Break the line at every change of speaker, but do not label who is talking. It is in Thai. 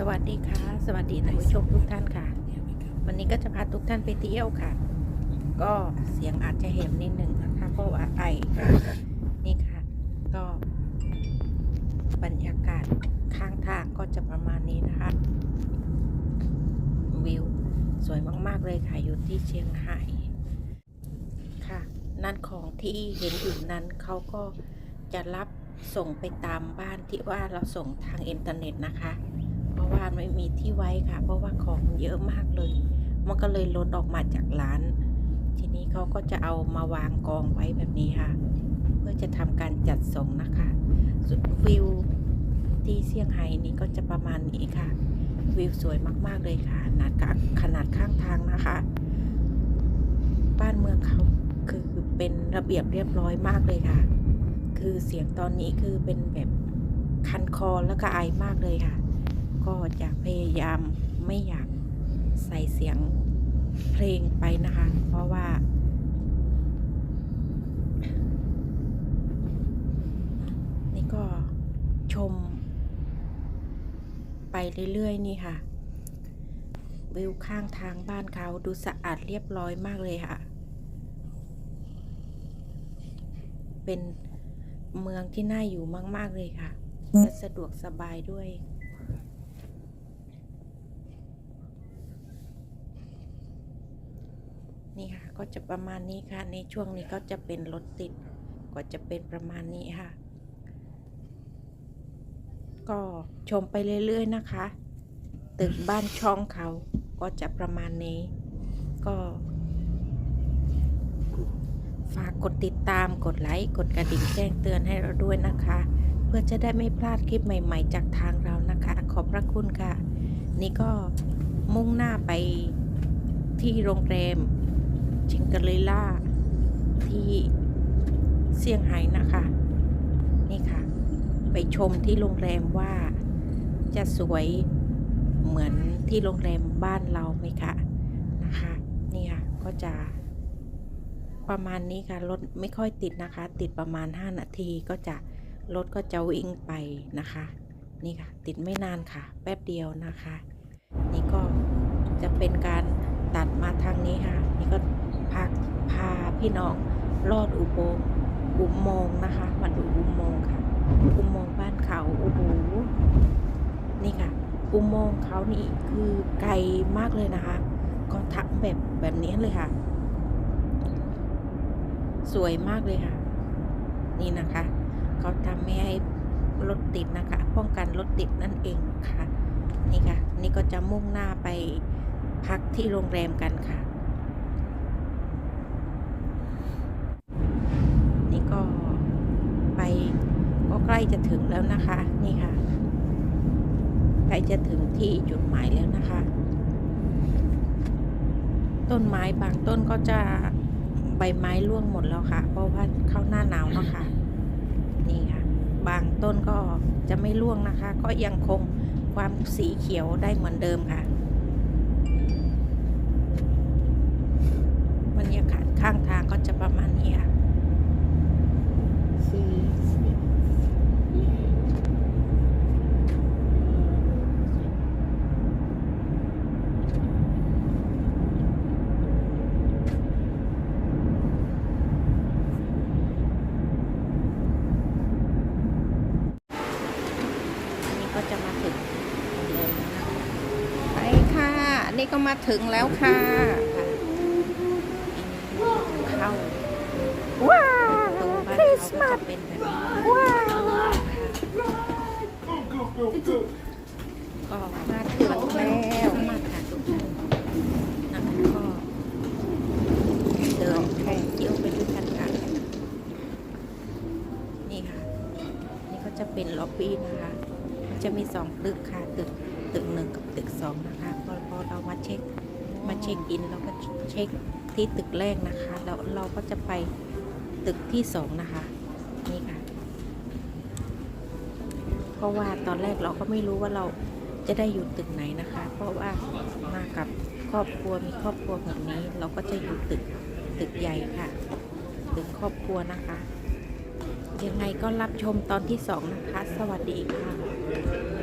สวัสดีค่ะ สวัสดีท่านผู้ชมทุกท่านค่ะ วันนี้ก็จะพาทุกท่านไปเที่ยวค่ะ ก็เสียงอาจจะเห็นนิดหนึ่งนะคะเพราะว่าไอนี่ค่ะ ก็ บรรยากาศข้างทางก็จะประมาณนี้นะคะ วิว สวยมากๆเลยค่ะอยู่ที่เชียงรายค่ะ นั่นของที่เห็นอยู่นั้นเขาก็จะรับส่งไปตามบ้านที่ว่าเราส่งทางอินเทอร์เน็ตนะคะ เพราะว่าไม่มีที่ไว้ค่ะ เพราะว่าของเยอะมากเลย มันก็เลยล้นออกมาจากร้าน ทีนี้เขาก็จะเอามาวางกองไว้แบบนี้ค่ะ เพื่อจะทำการจัดส่งนะคะวิวที่เซี่ยงไฮ้นี้ก็จะประมาณนี้ค่ะ วิวสวยมากๆเลยค่ะขนาดขนาดข้างทางนะคะ บ้านเมืองเขาคือเป็นระเบียบเรียบร้อยมากเลยค่ะ คือเสียงตอนนี้คือเป็นแบบคันคอแล้วก็ไอมากเลยค่ะ ก็จะพยายามไม่อยากใส่เสียงเพลงไปนะคะ เพราะว่า นี่ก็ชม ไปเรื่อยๆ นี่ค่ะ วิวข้างทางบ้านเขาดูสะอาดเรียบร้อยมากเลยค่ะ เป็นเมืองที่น่าอยู่มาก ๆ เลยค่ะและสะดวกสบายด้วย นี่ค่ะ ก็จะประมาณนี้ค่ะ ในช่วงนี้ก็จะเป็นรถติด ก็จะเป็นประมาณนี้ค่ะ ก็ชมไปเรื่อยๆนะคะ ตึกบ้านช่องเขาก็จะประมาณนี้ ก็ ฝากกดติดตามกดไลค์กดกระดิ่งแจ้งเตือนให้เราด้วยนะคะ เพื่อจะได้ไม่พลาดคลิปใหม่ๆ จากทางเรานะคะ ขอบพระคุณค่ะ นี่ก็มุ่งหน้าไปที่โรงแรม ชิงเลล่า ที่เซี่ยงไฮ้นะคะ นี่ค่ะ ไปชมที่โรงแรมว่าจะสวยเหมือนที่โรงแรมบ้านเราไหมคะนะคะนี่ค่ะก็จะ ประมาณนี้ค่ะรถไม่ค่อยติดนะคะ ติดประมาณ 5 นาทีก็จะรถก็จะวิ่งไปนะคะ นี่ค่ะ ติดไม่นานค่ะ แป๊บเดียวนะคะ นี่ก็จะเป็นการตัดมาทางนี้ค่ะ นี่ก็ พาพาพี่น้องลอดอุโมงค์อุโมงนะคะ มาดูอุโมงค์ค่ะ อุโมงบ้านเขาโอ้โหนี่ค่ะ อุโมงเขานี่คือไกลมากเลยนะคะ ก็ทักแบบแบบนี้เลยค่ะ สวยมากเลยค่ะ นี่นะคะเขาทำไม่ให้รถติดนะคะ ป้องกันรถติดนั่นเองค่ะ นี่ค่ะ นี่ก็จะมุ่งหน้าไปพักที่โรงแรมกันค่ะ นี่ก็ไปก็ ใกล้จะถึงแล้วนะคะ นี่ค่ะใกล้จะถึงที่จุดหมายแล้วนะคะ ต้นไม้บางต้นก็จะใบไม้ร่วงหมดแล้วค่ะ เพราะว่าเข้าหน้าหนาวเนาะค่ะนี่ค่ะ บางต้นก็จะไม่ร่วงนะคะ ก็ยังคงความสีเขียวได้เหมือนเดิมค่ะบรรยากาศข้างทางก็จะประมาณนี้ค่ะ อันนี้ ก็จะมาถึงเลยไปค่ะนนี้ก็มาถึงแล้วค่ะเข้า
ว้าวคริสต์มาส
เป็น
ว้าว
ก็มาถึงแล้วมาค่ะทุกท่านนะคะก็เดินแค่เที่ยวไปด้วยกันค่ะนี่ค่ะ นี่ก็จะเป็นล็อบบี้นะคะ จะมีสองตึกค่ะตึกตึกหนึ่งกับตึกสองนะคะพอพอเรามาเช็คมาเช็คอินเราก็เช็คที่ตึกแรกนะคะแล้วเราก็จะไปตึกที่สองนะคะนี่ค่ะเพราะว่าตอนแรกเราก็ไม่รู้ว่าเราจะได้อยู่ตึกไหนนะคะ เพราะว่ามากับครอบครัวมีครอบครัวแบบนี้ เราก็จะอยู่ตึกตึกใหญ่ค่ะ ตึกครอบครัวนะคะ ยังไงก็รับชมตอนที่สองนะคะ สวัสดีค่ะ